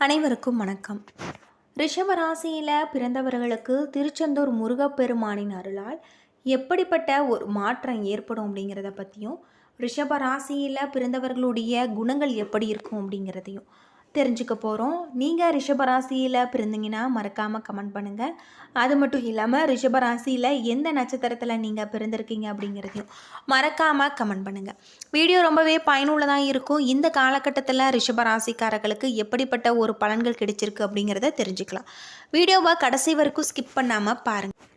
அனைவருக்கும் வணக்கம். ரிஷபராசியில் பிறந்தவர்களுக்கு திருச்செந்தூர் முருகப்பெருமானின் அருளால் எப்படிப்பட்ட ஒரு மாற்றம் ஏற்படும் அப்படிங்கிறத பற்றியும் ரிஷபராசியில் பிறந்தவர்களுடைய குணங்கள் எப்படி இருக்கும் அப்படிங்கிறதையும் தெரிஞ்சுக்க போகிறோம் நீங்கள் ரிஷபராசியில் பிறந்தீங்கன்னா மறக்காமல் கமெண்ட் பண்ணுங்கள் அது மட்டும் இல்லாமல் ரிஷபராசியில் எந்த நட்சத்திரத்தில் நீங்கள் பிறந்திருக்கீங்க அப்படிங்கிறதையும் மறக்காமல் கமெண்ட் பண்ணுங்கள் வீடியோ ரொம்பவே பயனுள்ளதாக இருக்கும். இந்த காலகட்டத்தில் ரிஷப ராசிக்காரர்களுக்கு எப்படிப்பட்ட ஒரு பலன்கள் கிடைச்சிருக்கு அப்படிங்கிறத தெரிஞ்சுக்கலாம். வீடியோவை கடைசி வரைக்கும் ஸ்கிப் பண்ணாமல் பாருங்கள்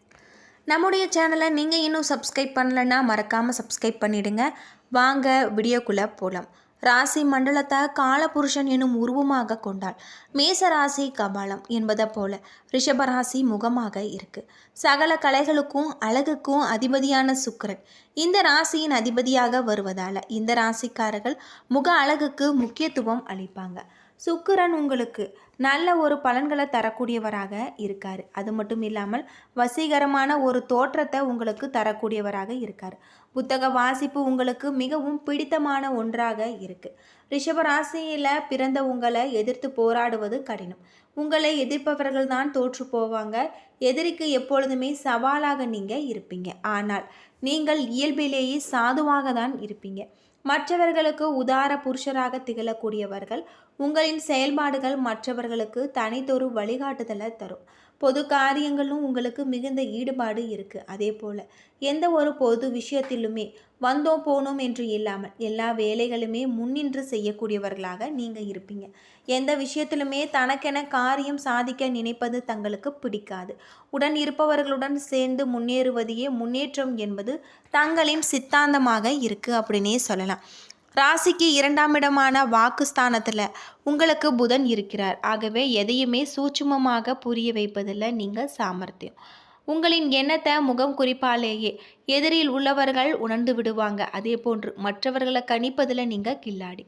நம்முடைய சேனலை நீங்கள் இன்னும் சப்ஸ்கிரைப் பண்ணலைன்னா மறக்காமல் சப்ஸ்கிரைப் பண்ணிவிடுங்க வாங்க வீடியோக்குள்ளே போகலாம் ராசி மண்டலத்தை காலபுருஷன் எனும் உருவமாக கொண்டாள். மேச ராசி கபாலம் என்பதை போல ரிஷபராசி முகமாக இருக்கு. சகல கலைகளுக்கும் அழகுக்கும் அதிபதியான சுக்கரன். இந்த ராசியின் அதிபதியாக வருவதால இந்த ராசிக்காரர்கள் முக அழகுக்கு முக்கியத்துவம் அளிப்பாங்க. சுக்கரன் உங்களுக்கு நல்ல ஒரு பலன்களை தரக்கூடியவராக இருக்கார். அது மட்டும் இல்லாமல் வசீகரமான ஒரு தோற்றத்தை உங்களுக்கு தரக்கூடியவராக இருக்கார். புத்தக வாசிப்பு உங்களுக்கு மிகவும் பிடித்தமான ஒன்றாக இருக்குது ரிஷபராசியில் பிறந்த உங்களை எதிர்த்து போராடுவது கடினம். உங்களை எதிர்ப்பவர்கள் தான் தோற்று போவாங்க. எதிரிக்கு எப்பொழுதுமே சவாலாக நீங்கள் இருப்பீங்க. ஆனால் நீங்கள் இயல்பிலேயே சாதுவாக தான் இருப்பீங்க. மற்றவர்களுக்கு உதார புருஷராக திகழக்கூடியவர்கள் உங்களின் செயல்பாடுகள் மற்றவர்களுக்கு தனித்தொரு வழிகாட்டுதலை தரும். பொது காரியங்களும் உங்களுக்கு மிகுந்த ஈடுபாடு இருக்குது அதே போல் எந்த ஒரு பொது விஷயத்திலுமே வந்தோம் போனோம் என்று இல்லாமல் எல்லா வேலைகளுமே முன்னின்று செய்யக்கூடியவர்களாக நீங்கள் இருப்பீங்க. எந்த விஷயத்திலுமே தனக்கென காரியம் சாதிக்க நினைப்பது தங்களுக்கு பிடிக்காது. உடன் இருப்பவர்களுடன் சேர்ந்து முன்னேறுவதையே முன்னேற்றம் என்பது தங்களின் சித்தாந்தமாக இருக்குது அப்படின்னே சொல்லலாம். ராசிக்கு இரண்டாம் இடமான வாக்குஸ்தானத்தில் உங்களுக்கு புதன் இருக்கிறார். ஆகவே எதையுமே சூட்சுமமாக புரிய வைப்பதில் நீங்கள் சாமர்த்தியம். உங்களின் எண்ணத்தை முகம் குறிப்பாலேயே எதிரில் உள்ளவர்கள் உணர்ந்து விடுவாங்க. அதே போன்று மற்றவர்களை கணிப்பதில் நீங்கள் கில்லாடி.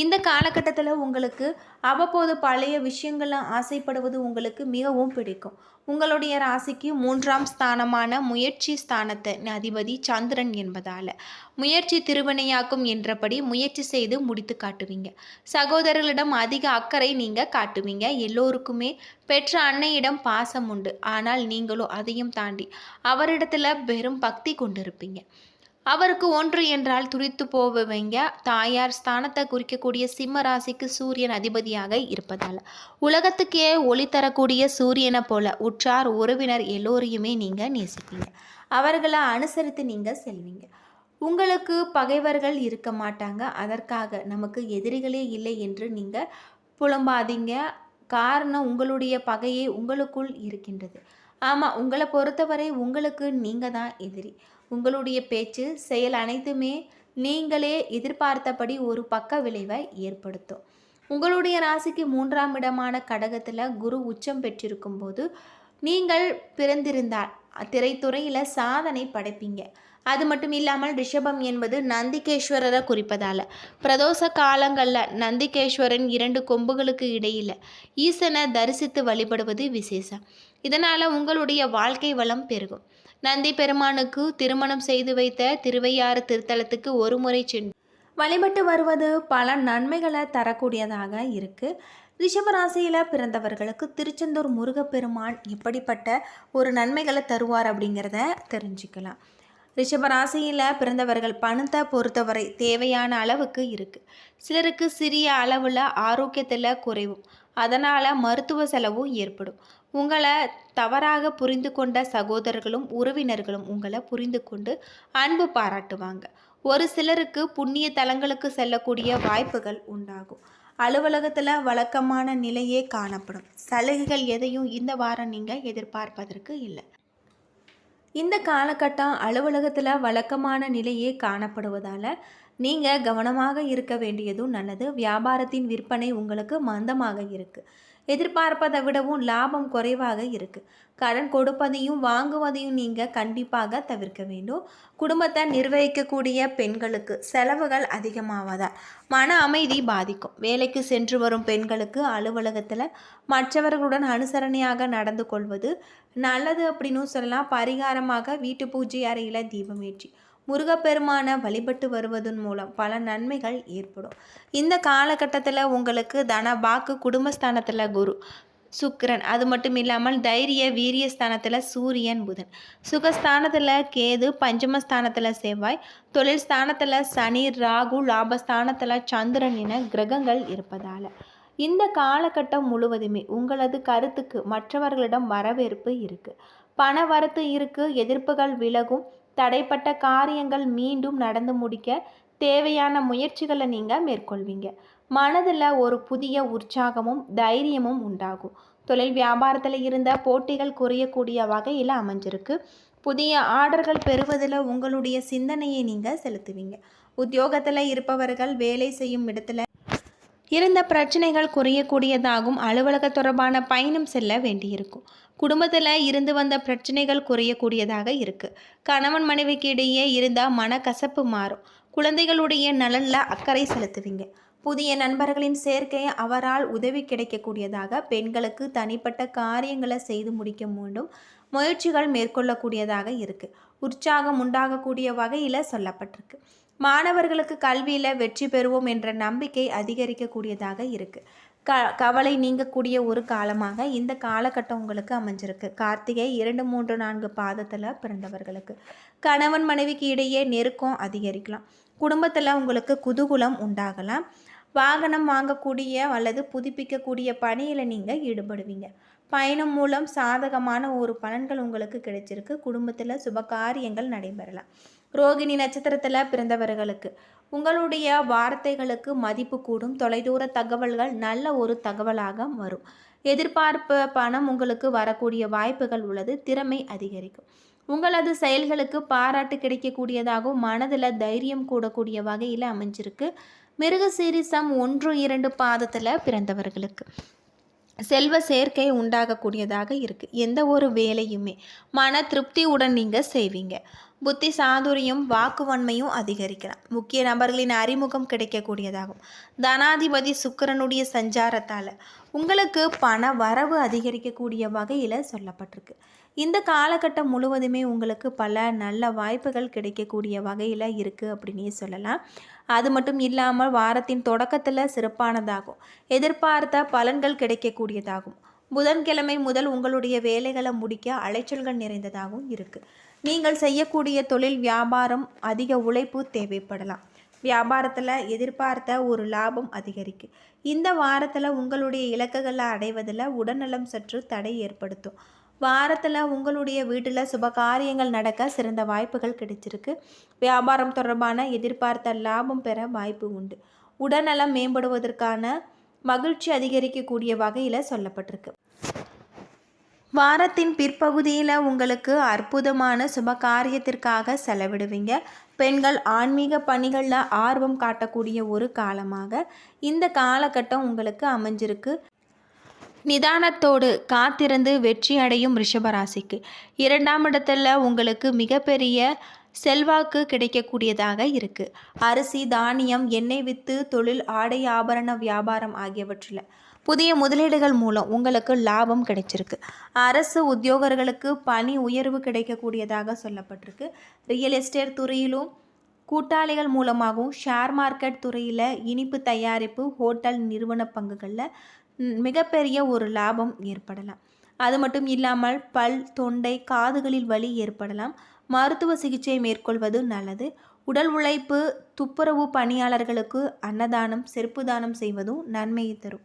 இந்த காலகட்டத்தில் உங்களுக்கு அவ்வப்போது பழைய விஷயங்கள்லாம் ஆசைப்படுவது உங்களுக்கு மிகவும் பிடிக்கும். உங்களுடைய ராசிக்கு மூன்றாம் ஸ்தானமான முயற்சி ஸ்தானத்தை அதிபதி சந்திரன் என்பதால் முயற்சி திருவினையாக்கும் என்றபடி முயற்சி செய்து முடித்து காட்டுவீங்க. சகோதரர்களிடம் அதிக அக்கறை நீங்கள் காட்டுவீங்க. எல்லோருக்குமே பெற்ற அன்னையிடம் பாசம் உண்டு. ஆனால் நீங்களும் அதையும் தாண்டி அவரிடத்துல பெரும் பக்தி கொண்டிருப்பீங்க. அவருக்கு ஒன்று என்றால் துடித்து போவவங்க தாயார் ஸ்தானத்தை குறிக்கக்கூடிய சிம்ம ராசிக்கு சூரியன் அதிபதியாக இருப்பதால். உலகத்துக்கே ஒளி தரக்கூடிய சூரியனை போல உற்றார் உறவினர் எல்லோரையுமே நீங்கள் நேசிப்பீங்க. அவர்களை அனுசரித்து நீங்கள் செல்வீங்க. உங்களுக்கு பகைவர்கள் இருக்க மாட்டாங்க. அதற்காக நமக்கு எதிரிகளே இல்லை என்று நீங்கள் புலம்பாதீங்க. காரணம் உங்களுடைய பகையே உங்களுக்குள் இருக்கின்றது. ஆமாம் உங்களை பொறுத்தவரை உங்களுக்கு நீங்கள் தான் எதிரி. உங்களுடைய பேச்சு செயல் அனைத்துமே நீங்களே எதிர்பார்த்தபடி ஒரு பக்க விளைவை ஏற்படுத்தும். உங்களுடைய ராசிக்கு மூன்றாம் இடமான கடகத்தில் குரு உச்சம் பெற்றிருக்கும் போது நீங்கள் பிறந்திருந்தால் திரைத்துறையில் சாதனை படைப்பீங்க. அது மட்டும் இல்லாமல் ரிஷபம் என்பது நந்திகேஸ்வரரை குறிப்பதால். பிரதோஷ காலங்களில் நந்திகேஸ்வரன் இரண்டு கொம்புகளுக்கு இடையில் ஈசனை தரிசித்து வழிபடுவது விசேஷம். இதனால் உங்களுடைய வாழ்க்கை வளம் பெருகும். நந்தி பெருமானுக்கு திருமணம் செய்து வைத்த திருவையாறு திருத்தலத்துக்கு ஒரு முறை சென்று வழிபட்டு வருவது பல நன்மைகளை தரக்கூடியதாக இருக்குது ரிஷபராசியில் பிறந்தவர்களுக்கு திருச்செந்தூர் முருகப்பெருமான் எப்படிப்பட்ட ஒரு நன்மைகளை தருவார் அப்படிங்கிறத தெரிஞ்சுக்கலாம். ரிஷபராசியில் பிறந்தவர்கள் பணத்தை பொறுத்தவரை தேவையான அளவுக்கு இருக்குது சிலருக்கு சிறிய அளவில் ஆரோக்கியத்தில் குறைவும். அதனால் மருத்துவ செலவும் ஏற்படும். உங்களை தவறாக புரிந்து கொண்ட சகோதரர்களும் உறவினர்களும் உங்களை புரிந்து கொண்டு அன்பு பாராட்டுவாங்க. ஒரு சிலருக்கு புண்ணிய தலங்களுக்கு செல்லக்கூடிய வாய்ப்புகள் உண்டாகும். அலுவலகத்தில் வழக்கமான நிலையே காணப்படும். சலுகைகள் எதையும் இந்த வாரம் நீங்கள் எதிர்பார்ப்பதற்கு இல்லை. இந்த காலகட்டம் அலுவலகத்தில் வழக்கமான நிலையே காணப்படுவதால் நீங்கள் கவனமாக இருக்க வேண்டியதும் நல்லது. வியாபாரத்தின் விற்பனை உங்களுக்கு மந்தமாக இருக்குது எதிர்பார்ப்பதை விடவும் லாபம் குறைவாக இருக்குது கடன் கொடுப்பதையும் வாங்குவதையும் நீங்கள் கண்டிப்பாக தவிர்க்க வேண்டும். குடும்பத்தை நிர்வகிக்கக்கூடிய பெண்களுக்கு செலவுகள் அதிகமாவதால் மன அமைதி பாதிக்கும். வேலைக்கு சென்று வரும் பெண்களுக்கு அலுவலகத்தில் மற்றவர்களுடன் அனுசரணையாக நடந்து கொள்வது நல்லது அப்படின்னு சொல்லலாம். பரிகாரமாக வீட்டு பூஜை அறையில் தீபமேற்றி முருகப்பெருமானை வழிபட்டு வருவதன் மூலம் பல நன்மைகள் ஏற்படும். இந்த காலகட்டத்தில் உங்களுக்கு தன பாக்கு குடும்பஸ்தானத்தில் குரு சுக்கிரன். அது மட்டும் இல்லாமல் தைரிய வீரிய ஸ்தானத்தில் சூரியன் புதன். சுகஸ்தானத்தில் கேது பஞ்சமஸ்தானத்தில் செவ்வாய். தொழில் ஸ்தானத்தில் சனி ராகு லாபஸ்தானத்தில் சந்திரன் என கிரகங்கள் இருப்பதால். இந்த காலகட்டம் முழுவதுமே உங்களது கருத்துக்கு மற்றவர்களிடம் வரவேற்பு இருக்குது பண வரத்து இருக்குது எதிர்ப்புகள் விலகும் தடைப்பட்ட காரியங்கள் மீண்டும் நடந்து முடிக்க தேவையான முயற்சிகளை நீங்கள் மேற்கொள்வீங்க. மனதில் ஒரு புதிய உற்சாகமும் தைரியமும் உண்டாகும். தொழில் வியாபாரத்தில் இருந்த போட்டிகள் குறையக்கூடிய வகையில் அமைஞ்சிருக்கு. புதிய ஆர்டர்கள் பெறுவதில் உங்களுடைய சிந்தனையை நீங்கள் செலுத்துவீங்க. உத்தியோகத்தில் இருப்பவர்கள் வேலை செய்யும் இடத்துல இருந்த பிரச்சனைகள் குறையக்கூடியதாகும். அலுவலக தொடர்பான பயணம் செல்ல வேண்டியிருக்கும். குடும்பத்தில் இருந்து வந்த பிரச்சனைகள் குறையக்கூடியதாக இருக்குது கணவன் மனைவிக்கு இடையே இருந்தால் மனக்கசப்பு மாறும். குழந்தைகளுடைய நலனில் அக்கறை செலுத்துவீங்க. புதிய நண்பர்களின் சேர்க்கை அவரால் உதவி கிடைக்கக்கூடியதாக பெண்களுக்கு தனிப்பட்ட காரியங்களை செய்து முடிக்க வேண்டும். முயற்சிகள் மேற்கொள்ளக்கூடியதாக இருக்குது உற்சாகம் உண்டாகக்கூடிய வகையில் சொல்லப்பட்டிருக்கு. மாணவர்களுக்கு கல்வியில் வெற்றி பெறுவோம் என்ற நம்பிக்கை அதிகரிக்கக்கூடியதாக இருக்குது க கவலை நீங்கக்கூடிய ஒரு காலமாக இந்த காலகட்டம் உங்களுக்கு அமைஞ்சிருக்கு. கார்த்திகை இரண்டு மூன்று நான்கு பாதத்தில் பிறந்தவர்களுக்கு. கணவன் மனைவிக்கு இடையே நெருக்கம் அதிகரிக்கலாம். குடும்பத்தில் உங்களுக்கு குதூகுலம் உண்டாகலாம். வாகனம் வாங்கக்கூடிய அல்லது புதுப்பிக்கக்கூடிய பணியில் நீங்கள் ஈடுபடுவீங்க. பயணம் மூலம் சாதகமான ஒரு பலன்கள் உங்களுக்கு கிடைச்சிருக்கு. குடும்பத்தில் சுபகாரியங்கள் நடைபெறலாம். ரோகிணி நட்சத்திரத்தில் பிறந்தவர்களுக்கு. உங்களுடைய வார்த்தைகளுக்கு மதிப்பு கூடும். தொலைதூர தகவல்கள் நல்ல ஒரு தகவலாக வரும். எதிர்பார்ப்பு பணம் உங்களுக்கு வரக்கூடிய வாய்ப்புகள் உள்ளது. திறமை அதிகரிக்கும். உங்களது செயல்களுக்கு பாராட்டு கிடைக்கக்கூடியதாகவும் மனதில் தைரியம் கூடக்கூடிய வகையில் அமைஞ்சிருக்கு. மிருக சீரிசம் ஒன்று இரண்டு பாதத்தில் பிறந்தவர்களுக்கு. செல்வ சேர்க்கை உண்டாகக்கூடியதாக இருக்குது எந்த ஒரு வேலையுமே. மன திருப்தியுடன் நீங்கள் செய்வீங்க. புத்தி சாதுரியும் வாக்குவன்மையும் அதிகரிக்கலாம். முக்கிய நபர்களின் அறிமுகம் கிடைக்கக்கூடியதாகும். தனாதிபதி சுக்கரனுடைய சஞ்சாரத்தால் உங்களுக்கு பண வரவு அதிகரிக்கக்கூடிய வகையில் சொல்லப்பட்டிருக்கு. இந்த காலகட்டம் முழுவதுமே உங்களுக்கு பல நல்ல வாய்ப்புகள் கிடைக்கக்கூடிய வகையில் இருக்குது அப்படின்னே சொல்லலாம். அது மட்டும் இல்லாமல் வாரத்தின் தொடக்கத்தில் சிறப்பானதாகும். எதிர்பார்த்த பலன்கள் கிடைக்கக்கூடியதாகும். புதன்கிழமை முதல் உங்களுடைய வேலைகளை முடிக்க அலைச்சல்கள் நிறைந்ததாகவும் இருக்குது நீங்கள் செய்யக்கூடிய தொழில் வியாபாரம் அதிக உழைப்பு தேவைப்படலாம். வியாபாரத்தில் எதிர்பார்த்த ஒரு லாபம் அதிகரிக்கு. இந்த வாரத்தில் உங்களுடைய இலக்குகளை அடைவதில் உடல்நலம் சற்று தடை ஏற்படுத்தும். வாரத்தில் உங்களுடைய வீட்டில் சுப காரியங்கள் நடக்க சிறந்த வாய்ப்புகள் கிடைச்சிருக்கு. வியாபாரம் தொடர்பான எதிர்பார்த்த லாபம் பெற வாய்ப்பு உண்டு. உடல்நலம் மேம்படுவதற்கான மகிழ்ச்சி அதிகரிக்கக்கூடிய வகையில் சொல்லப்பட்டிருக்கு. வாரத்தின் பிற்பகுதியில் உங்களுக்கு அற்புதமான சுப காரியத்திற்காக செலவிடுவீங்க. பெண்கள் ஆன்மீக பணிகளில் ஆர்வம் காட்டக்கூடிய ஒரு காலமாக இந்த காலகட்டம் உங்களுக்கு அமைஞ்சிருக்கு. நிதானத்தோடு காத்திருந்து வெற்றி அடையும் ரிஷபராசிக்கு. இரண்டாம் இடத்துல உங்களுக்கு மிகப்பெரிய செல்வாக்கு கிடைக்கக்கூடியதாக இருக்குது அரிசி தானியம் எண்ணெய் வித்து தொழில் ஆடை ஆபரண வியாபாரம் ஆகியவற்றில். புதிய முதலீடுகள் மூலம் உங்களுக்கு லாபம் கிடைச்சிருக்கு. அரசு உத்தியோகர்களுக்கு பணி உயர்வு கிடைக்கக்கூடியதாக சொல்லப்பட்டிருக்கு. ரியல் எஸ்டேட் துறையிலும் கூட்டாளிகள் மூலமாகவும் ஷேர் மார்க்கெட் துறையில் இனிப்பு தயாரிப்பு ஹோட்டல் நிறுவன பங்குகளில் மிகப்பெரிய ஒரு லாபம் ஏற்படலாம். அது மட்டும் இல்லாமல் பல் தொண்டை காதுகளில் வலி ஏற்படலாம். மருத்துவ சிகிச்சை மேற்கொள்வது நல்லது. உடல் உழைப்பு துப்புரவு பணியாளர்களுக்கு அன்னதானம் செருப்பு தானம் செய்வதும் நன்மையை தரும்.